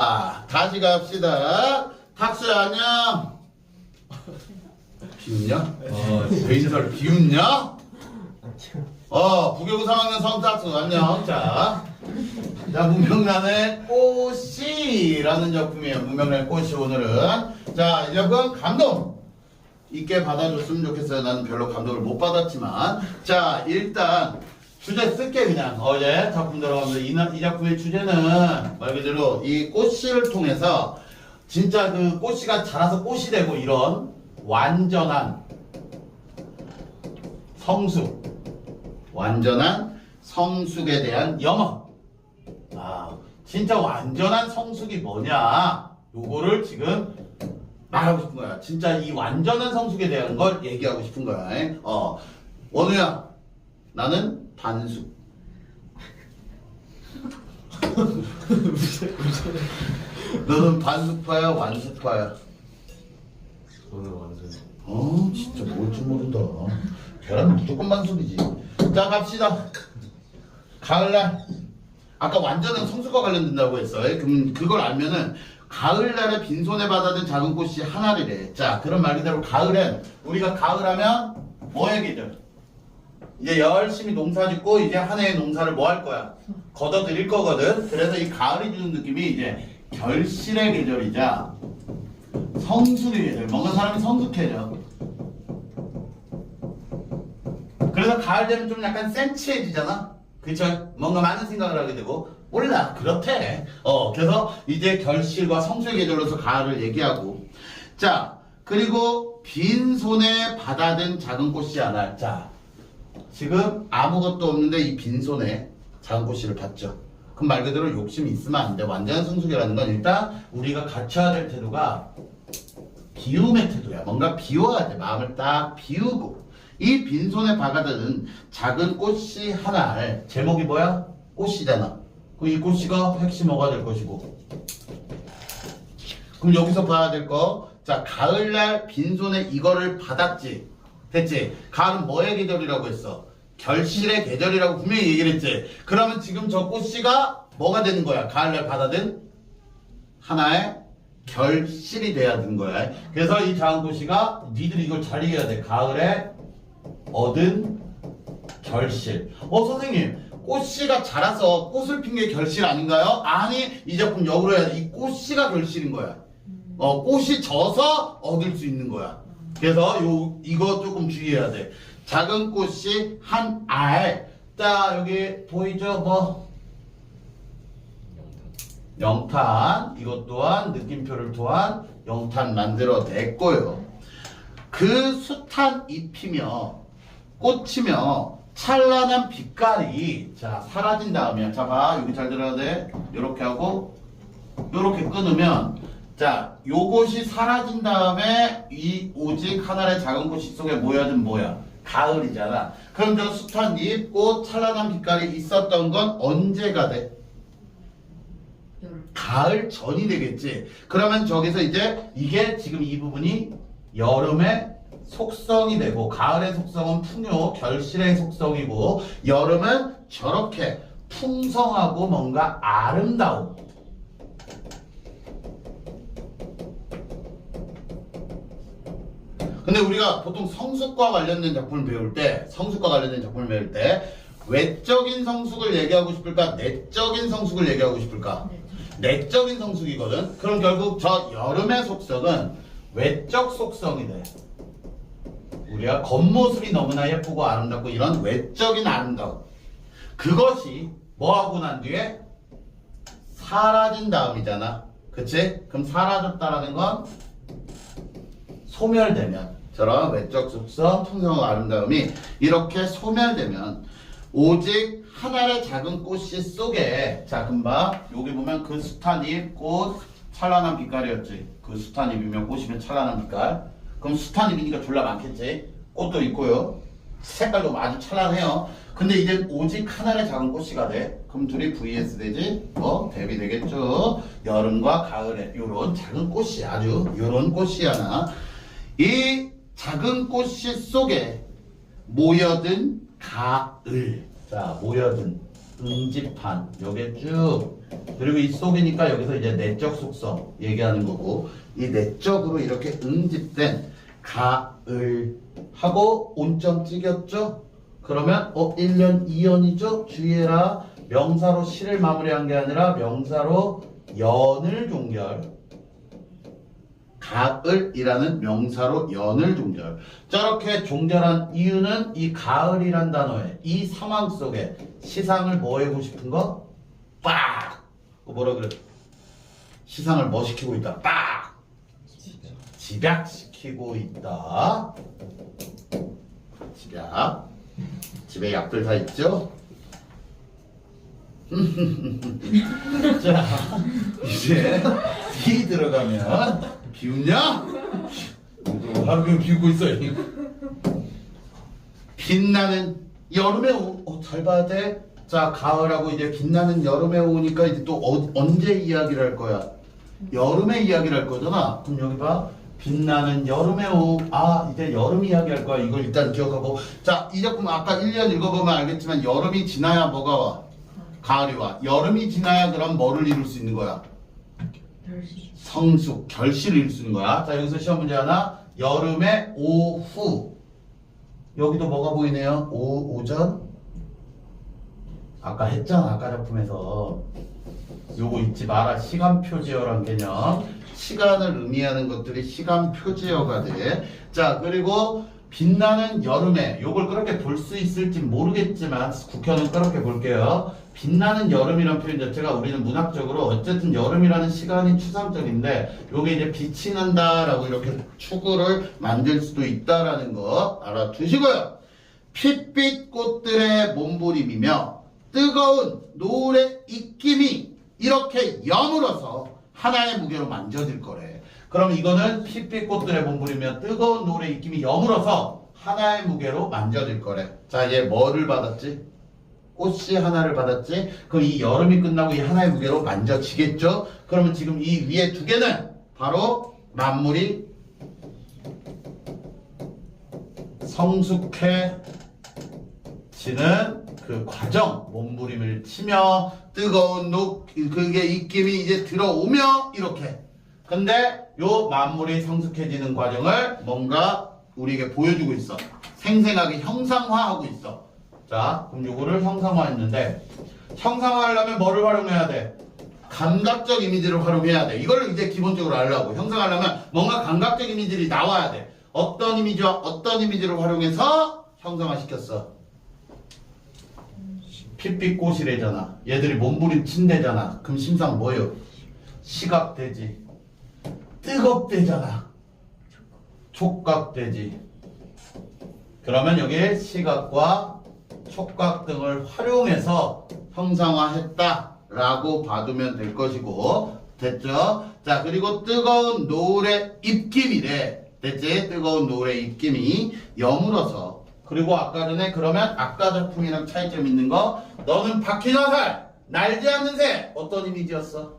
아, 다시 갑시다. 탁수 안녕. 비웃냐? 어, 베인설 비웃냐? 어, 부교구 3학년 성탁수 안녕. 자, 자 문명란의 꽃이라는 작품이에요. 문명란의 꽃이 오늘은 자, 이 작품 감동 있게 받아줬으면 좋겠어요. 나는 별로 감동을 못 받았지만 자, 일단 주제 쓸게 그냥. 어제 작품 들어가면서. 이, 나- 이 작품의 주제는 말 그대로 이 꽃씨를 통해서 진짜 그 꽃씨가 자라서 꽃이 되고 이런 완전한 성숙 완전한 성숙에 대한 영어 아 진짜 완전한 성숙이 뭐냐? 요거를 지금 말하고 싶은 거야. 진짜 이 완전한 성숙에 대한 걸 얘기하고 싶은 거야. 어 원우야 나는 반숙 너는 반숙파야 완숙파야? 저는 완전 어 진짜 뭘줄 모른다. 계란은 무조건 반숙이지. 자 갑시다. 가을날. 아까 완전한 성수가 관련된다고 했어요 그럼 그걸 알면은 가을날에 빈손에 받아든 작은 꽃이 하나를 해 자 그런 말 그대로 가을엔 우리가 가을하면 뭐의 계절 이제 열심히 농사 짓고 이제 한 해의 농사를 뭐 할 거야? 걷어들일 거거든. 그래서 이 가을이 주는 느낌이 이제 결실의 계절이자 성숙의 계절. 뭔가 사람이 성숙해져. 그래서 가을 되면 좀 약간 센치해지잖아? 그쵸? 뭔가 많은 생각을 하게 되고. 몰라. 그렇대. 어 그래서 이제 결실과 성숙의 계절로서 가을을 얘기하고. 자 그리고 빈손에 받아든 작은 꽃이 하나. 자 지금 아무것도 없는데 이 빈손에 작은 꽃씨를 받죠 그럼 말 그대로 욕심이 있으면 안 돼 완전한 성숙이라는 건 일단 우리가 갖춰야 될 태도가 비움의 태도야. 뭔가 비워야 돼. 마음을 딱 비우고. 이 빈손에 박아드는 작은 꽃씨 하나를 제목이 뭐야? 꽃이잖아. 그럼 이 꽃씨가 핵심 뭐가 될 것이고. 그럼 여기서 봐야 될 거. 자, 가을날 빈손에 이거를 받았지. 됐지? 가을은 뭐의 계절이라고 했어? 결실의 계절이라고 분명히 얘기를 했지. 그러면 지금 저 꽃씨가 뭐가 되는 거야? 가을날 받아든 하나의 결실이 돼야 되는 거야. 그래서 이 작은 꽃이가 니들이 이걸 잘 이겨야 돼. 가을에 얻은 결실. 어 선생님 꽃씨가 자라서 꽃을 핀 게 결실 아닌가요? 아니 이 작품 역으로 해야 돼. 이 꽃씨가 결실인 거야. 어 꽃이 져서 얻을 수 있는 거야. 그래서 요 이거 조금 주의해야 돼. 작은 꽃이 한 알. 자 여기 보이죠 뭐 영탄 이것 또한 느낌표를 또한 영탄 만들어 냈고요. 그 숱한 잎이며 꽃이며 찬란한 빛깔이 자 사라진 다음에 자봐 여기 잘 들어야 돼. 이렇게 하고 이렇게 끊으면 자 요것이 사라진 다음에 이 오직 하나의 작은 꽃이 속에 모여든 뭐야 가을이잖아. 그럼 저 숱한 잎, 꽃, 찬란한 빛깔이 있었던 건 언제가 돼? 가을 전이 되겠지. 그러면 저기서 이제 이게 지금 이 부분이 여름의 속성이 되고 가을의 속성은 풍요, 결실의 속성이고 여름은 저렇게 풍성하고 뭔가 아름다움. 근데 우리가 보통 성숙과 관련된 작품을 배울 때, 성숙과 관련된 작품을 배울 때 외적인 성숙을 얘기하고 싶을까, 내적인 성숙을 얘기하고 싶을까? 네. 내적인 성숙이거든. 그럼 결국 저 여름의 속성은 외적 속성이 돼. 우리가 겉모습이 너무나 예쁘고 아름답고 이런 외적인 아름다움. 그것이 뭐하고 난 뒤에 사라진 다음이잖아. 그치? 그럼 사라졌다라는 건 소멸되면 저런 외적 속성, 풍성한 아름다움이 이렇게 소멸되면 오직 하나의 작은 꽃씨 속에 자 금방 여기 보면 그 숱한 잎, 꽃, 찬란한 빛깔이었지. 그 숱한 잎이면 꽃이면 찬란한 빛깔. 그럼 숱한 잎이니까 졸라 많겠지. 꽃도 있고요. 색깔도 아주 찬란해요. 근데 이제 오직 하나의 작은 꽃이가 돼. 그럼 둘이 vs 되지? 어 대비 되겠죠. 여름과 가을에 요런 작은 꽃이 아주 요런 꽃이 하나 이 작은 꽃씨 속에 모여든 가을. 자, 모여든. 응집한 요게 쭉 그리고 이 속이니까 여기서 이제 내적 속성 얘기하는 거고 이 내적으로 이렇게 응집된 가을 하고 온점 찍였죠? 그러면 어 1년 2연이죠? 주의해라 명사로 시를 마무리한 게 아니라 명사로 연을 종결 가을이라는 명사로 연을 종결. 저렇게 종결한 이유는 이 가을이란 단어에 이 상황 속에 시상을 뭐 하고 싶은 거? 빡! 그거 뭐라 그래? 시상을 뭐 시키고 있다? 빡! 집약시키고 있다. 집약. 집에 약들 다 있죠? 자, 이제 D 들어가면 비웃냐? 하루 비웃고 있어. 이. 빛나는 여름의 오후. 어, 잘 봐야 돼. 자, 가을하고 이제 빛나는 여름의 오후니까 이제 또 어, 언제 이야기를 할 거야? 여름의 이야기를 할 거잖아. 그럼 여기 봐. 빛나는 여름의 오후. 아, 이제 여름 이야기 할 거야. 이걸 일단 기억하고. 자, 이 작품 아까 1년 읽어보면 알겠지만 여름이 지나야 뭐가 와? 가을이 와. 여름이 지나야 그럼 뭐를 이룰 수 있는 거야? 성숙, 결실을 있는 거야. 자, 여기서 시험 문제 하나. 여름의 오후. 여기도 뭐가 보이네요? 오, 오전? 아까 했잖아, 아까 작품에서. 요거 잊지 마라. 시간 표지어란 개념. 시간을 의미하는 것들이 시간 표지어가 돼. 자, 그리고 빛나는 여름에 요걸 그렇게 볼 수 있을지 모르겠지만 국현은 그렇게 볼게요. 빛나는 여름이라는 표현 자체가 우리는 문학적으로 어쨌든 여름이라는 시간이 추상적인데 요게 이제 빛이 난다라고 이렇게 추구를 만들 수도 있다라는 거 알아두시고요. 핏빛 꽃들의 몸부림이며 뜨거운 노을의 입김이 이렇게 여물어서 하나의 무게로 만져질 거래. 그럼 이거는 핏빛 꽃들의 몸부림이며 뜨거운 노을의 입김이 여물어서 하나의 무게로 만져질 거래. 자, 얘 뭐를 받았지? 꽃씨 하나를 받았지? 그럼 이 여름이 끝나고 이 하나의 무게로 만져지겠죠? 그러면 지금 이 위에 두 개는 바로 만물이 성숙해지는 그 과정, 몸부림을 치며 뜨거운 녹, 그게 입김이 이제 들어오며 이렇게. 근데 요 만물이 성숙해지는 과정을 뭔가 우리에게 보여주고 있어. 생생하게 형상화하고 있어. 자, 그럼 요거를 형상화했는데 형상화하려면 뭐를 활용해야 돼? 감각적 이미지를 활용해야 돼. 이걸 이제 기본적으로 알라고. 형상하려면 뭔가 감각적 이미지들이 나와야 돼. 어떤 이미지와 어떤 이미지를 활용해서 형상화 시켰어? 핏빛 꽃이래잖아. 얘들이 몸부림 친대잖아. 그럼 심상 뭐예요? 시각되지. 뜨겁대잖아. 촉각되지. 그러면 여기에 시각과 촉각 등을 활용해서 형상화했다라고 봐두면 될 것이고 됐죠? 자 그리고 뜨거운 노을의 입김이래 됐지? 뜨거운 노을의 입김이 여물어서 그리고 아까 전에 그러면 아까 작품이랑 차이점 있는 거 너는 박힌 화살 날지 않는 새 어떤 이미지였어?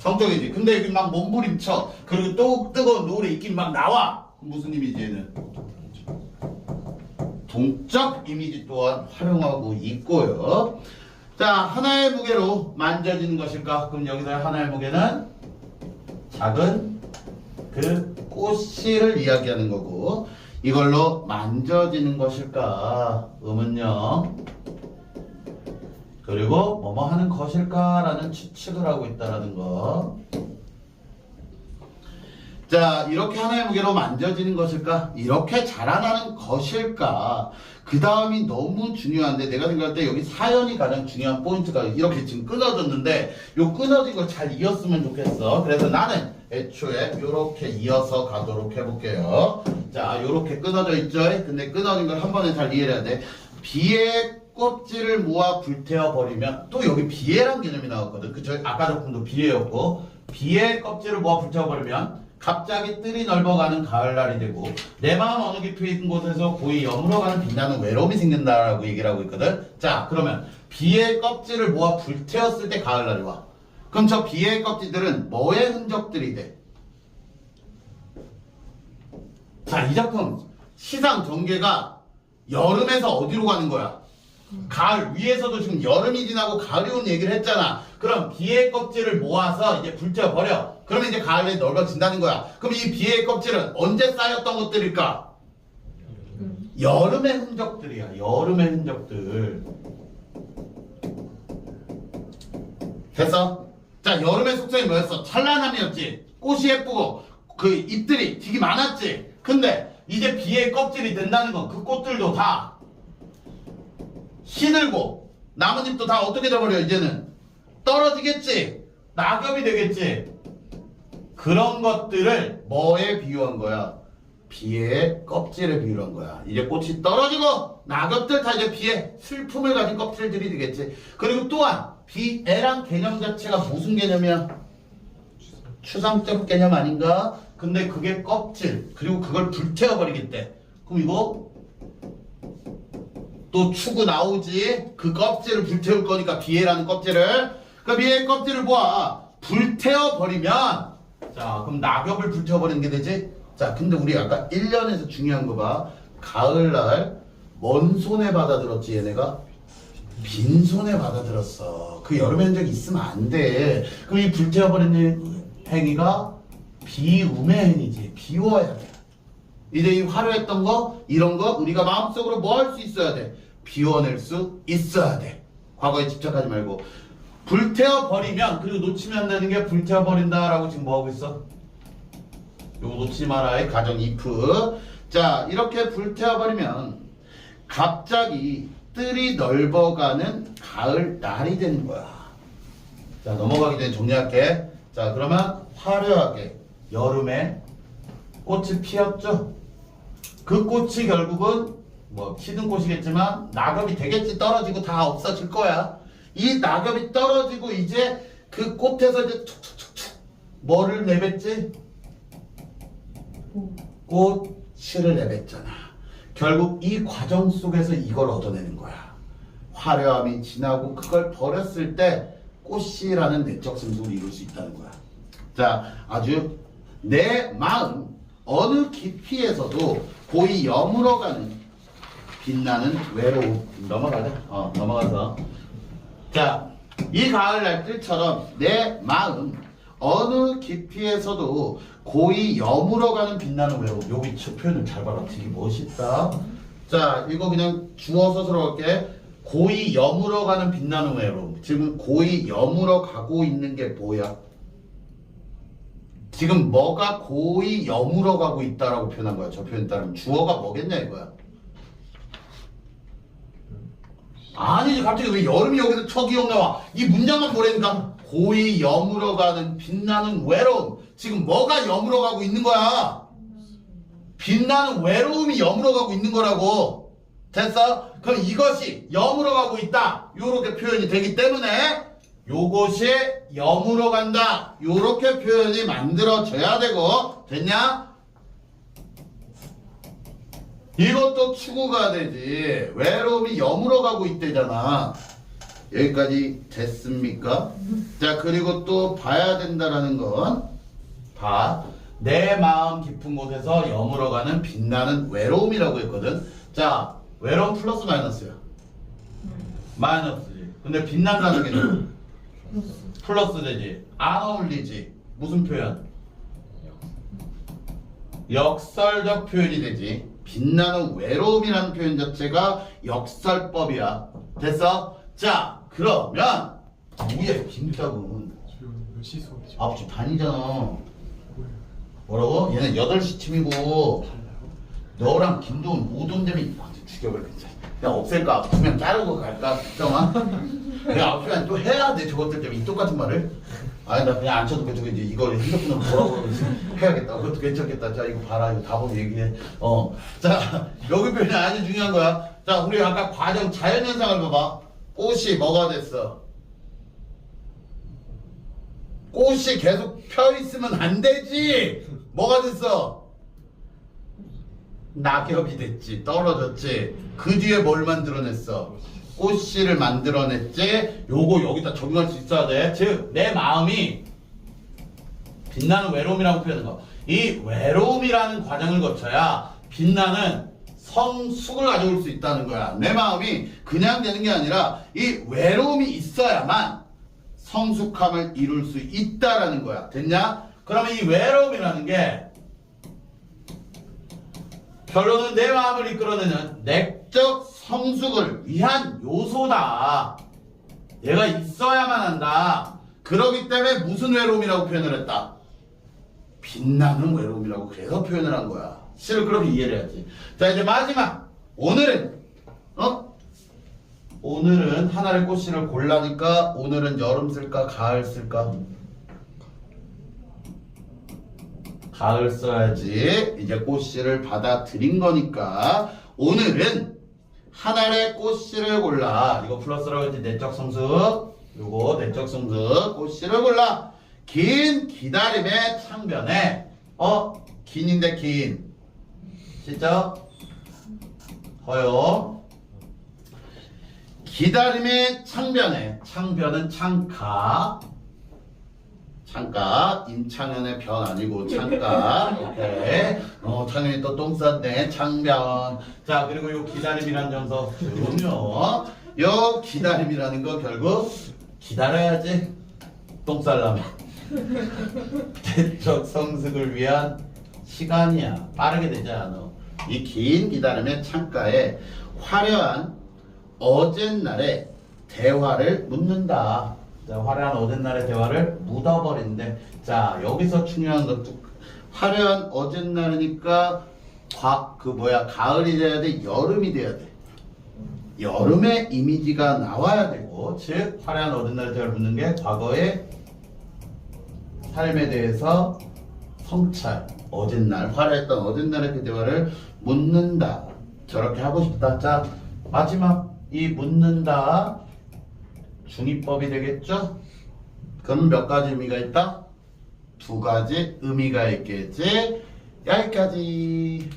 성적이지 근데 막 몸부림쳐 그리고 또 뜨거운 노을의 입김 막 나와 무슨 이미지 얘는? 동적 이미지 또한 활용하고 있고요. 자, 하나의 무게로 만져지는 것일까? 그럼 여기서 하나의 무게는 작은 그 꽃씨를 이야기하는 거고 이걸로 만져지는 것일까? 음은요. 그리고 뭐뭐 하는 것일까라는 추측을 하고 있다라는 거. 자, 이렇게 하나의 무게로 만져지는 것일까? 이렇게 자라나는 것일까? 그 다음이 너무 중요한데, 내가 생각할 때 여기 사연이 가장 중요한 포인트가 이렇게 지금 끊어졌는데, 요 끊어진 걸 잘 이었으면 좋겠어. 그래서 나는 애초에 이렇게 이어서 가도록 해볼게요. 자, 요렇게 끊어져 있죠? 근데 끊어진 걸 한 번에 잘 이해해야 돼. 비의 껍질을 모아 불태워 버리면 또 여기 비애란 개념이 나왔거든. 그쵸? 아까 작품도 비애였고 비의 껍질을 모아 불태워 버리면 갑자기 뜰이 넓어가는 가을날이 되고 내 마음 어느 깊이 있는 곳에서 고이 여물어가는 빛나는 외로움이 생긴다라고 얘기를 하고 있거든. 자, 그러면 비의 껍질을 모아 불태웠을 때 가을날이 와. 그럼 저 비의 껍질들은 뭐의 흔적들이 돼? 자, 이 작품 시상 전개가 여름에서 어디로 가는 거야? 가을 위에서도 지금 여름이 지나고 가을이 온 얘기를 했잖아. 그럼 비의 껍질을 모아서 이제 불태워 버려. 그러면 이제 가을에 넓어진다는 거야. 그럼 이 비의 껍질은 언제 쌓였던 것들일까? 여름의 흔적들이야. 여름의 흔적들. 됐어? 자, 여름의 속성이 뭐였어? 찬란함이었지. 꽃이 예쁘고 그 잎들이 되게 많았지. 근데 이제 비의 껍질이 된다는 건 그 꽃들도 다 시들고 나뭇잎도 다 어떻게 돼버려 이제는 떨어지겠지. 낙엽이 되겠지. 그런 것들을 뭐에 비유한 거야? 비의 껍질에 비유한 거야. 이제 꽃이 떨어지고 낙엽들 다 이제 비의 슬픔을 가진 껍질들이 되겠지. 그리고 또한 비애란 개념 자체가 무슨 개념이야? 추상적 개념 아닌가? 근데 그게 껍질 그리고 그걸 불태워버리겠대. 그럼 이거 또 추구 나오지? 그 껍질을 불태울 거니까 비애라는 껍질을 그 비애의 껍질을 보아 불태워 버리면 자 그럼 낙엽을 불태워 버리는 게 되지? 자 근데 우리 아까 1년에서 중요한 거 봐. 가을날 먼 손에 받아들었지 얘네가? 빈손에 받아들었어. 그 여름 현적이 있으면 안 돼. 그럼 이 불태워 버리는 행위가 비움의 행위지. 비워야 돼. 이제 이 화려했던 거, 이런 거 우리가 마음속으로 뭐 할 수 있어야 돼? 비워낼 수 있어야 돼. 과거에 집착하지 말고. 불태워 버리면, 그리고 놓치면 안 되는 게 불태워 버린다라고 지금 뭐 하고 있어? 요거 놓치지 마라. 이 가정 if. 자, 이렇게 불태워 버리면 갑자기 뜰이 넓어가는 가을 날이 되는 거야. 자, 넘어가기 전에 정리할게. 자, 그러면 화려하게 여름에 꽃이 피었죠? 그 꽃이 결국은 뭐 피든 꽃이겠지만 낙엽이 되겠지 떨어지고 다 없어질 거야. 이 낙엽이 떨어지고 이제 그 꽃에서 이제 툭툭툭툭 뭐를 내뱉지? 꽃실을 내뱉잖아. 결국 이 과정 속에서 이걸 얻어내는 거야. 화려함이 지나고 그걸 버렸을 때 꽃이라는 내적 생성을 이룰 수 있다는 거야. 자, 아주 내 마음 어느 깊이에서도 고이 여물어가는 빛나는 외로움 넘어가자. 어, 넘어가서 자, 이 가을날 뜰처럼 내 마음 어느 깊이에서도 고이 여물어가는 빛나는 외로움. 여기 저 표현을 잘 봐라. 되게 멋있다. 자, 이거 그냥 주어 서술로 할게. 고이 여물어가는 빛나는 외로움. 지금 고이 여물어 가고 있는 게 뭐야? 지금 뭐가 고이 여물어 가고 있다라고 표현한 거야. 저 표현 따르면 주어가 뭐겠냐 이거야. 아니지 갑자기 왜 여름이 여기서 처기용 나와 이 문장만 보라니까 고이 여물어가는 빛나는 외로움 지금 뭐가 여물어가고 있는 거야 빛나는 외로움이 여물어가고 있는 거라고 됐어? 그럼 이것이 여물어가고 있다 요렇게 표현이 되기 때문에 요것이 여물어간다 요렇게 표현이 만들어져야 되고 됐냐? 이것도 추구가 되지. 외로움이 여물어가고 있대잖아. 여기까지 됐습니까? 자, 그리고 또 봐야 된다라는 건, 봐. 내 마음 깊은 곳에서 여물어가는 빛나는 외로움이라고 했거든. 자, 외로움 플러스 마이너스야. 마이너스지. 근데 빛난다는 게? 플러스 되지. 안 어울리지. 무슨 표현? 역설적 표현이 되지. 빛나는 외로움이라는 표현 자체가 역설법이야. 됐어? 자, 그러면 뭐야, 김규탁은 지금 몇시 수업이죠? 9시 반이잖아. 뭐라고? 얘는 8시 팀이고 너랑 김도훈 못 온다면 완전 죽여버리겠다. 그냥 없앨까? 두명 자르고 갈까? 정아? 내가 9시간 또 해야 돼. 저것들 때문에 이 똑같은 말을. 아니 나 그냥 돼. 저기 이제 이걸 핸드폰으로 보라고 해야겠다. 그것도 괜찮겠다. 자 이거 봐라. 이거 다 보고 얘기해. 어. 자 여기 표현이 아주 중요한 거야. 자 우리 아까 과정 자연 현상을 봐봐. 꽃이 뭐가 됐어? 꽃이 계속 펴 있으면 안 되지. 뭐가 됐어? 낙엽이 됐지. 떨어졌지. 그 뒤에 뭘 만들어냈어? 꽃씨를 만들어냈지. 요거 여기다 적용할 수 있어야 돼. 즉, 내 마음이 빛나는 외로움이라고 표현한 거. 이 외로움이라는 과정을 거쳐야 빛나는 성숙을 가져올 수 있다는 거야. 내 마음이 그냥 되는 게 아니라 이 외로움이 있어야만 성숙함을 이룰 수 있다라는 거야. 됐냐? 그러면 이 외로움이라는 게 결론은 내 마음을 이끌어내는 내적 성숙을 위한 요소다. 얘가 있어야만 한다. 그러기 때문에 무슨 외로움이라고 표현을 했다? 빛나는 외로움이라고 그래서 표현을 한 거야. 실을 그렇게 이해를 해야지. 자, 이제 마지막. 오늘은, 어? 오늘은 하나의 꽃씨를 골라니까 오늘은 여름 쓸까, 가을 쓸까? 가을 써야지. 이제 꽃씨를 받아들인 거니까 오늘은 하나의 꽃씨를 골라. 이거 플러스라고 했지 내적 성숙. 요거 내적 성숙 꽃씨를 골라. 긴 기다림의 창변에 어 긴인데 긴 진짜 허요 기다림의 창변에 창변은 창가 창가 임창현의 변 아니고 창가. 오케이 어 창현이 또 똥 쌌네 창변. 자 그리고 요 기다림이란 정서 그럼요. 요 기다림이라는 거 결국 기다려야지. 똥 쌀라면. 대적 성숙을 위한 시간이야. 빠르게 되지 않아. 이 긴 기다림의 창가에 화려한 어젯날의 대화를 묻는다. 자, 화려한 어젯날의 대화를 묻어버린대. 자, 여기서 중요한 것도 화려한 어젯날이니까 과, 그 뭐야 가을이 돼야 돼, 여름이 돼야 돼. 여름의 이미지가 나와야 되고, 즉 화려한 어젯날의 대화를 묻는 게 과거의 삶에 대해서 성찰, 어젯날 화려했던 어젯날의 그 대화를 묻는다. 저렇게 하고 싶다. 자, 마지막 이 묻는다 중위법이 되겠죠? 그럼 몇 가지 의미가 있다? 두 가지 의미가 있겠지? 여기까지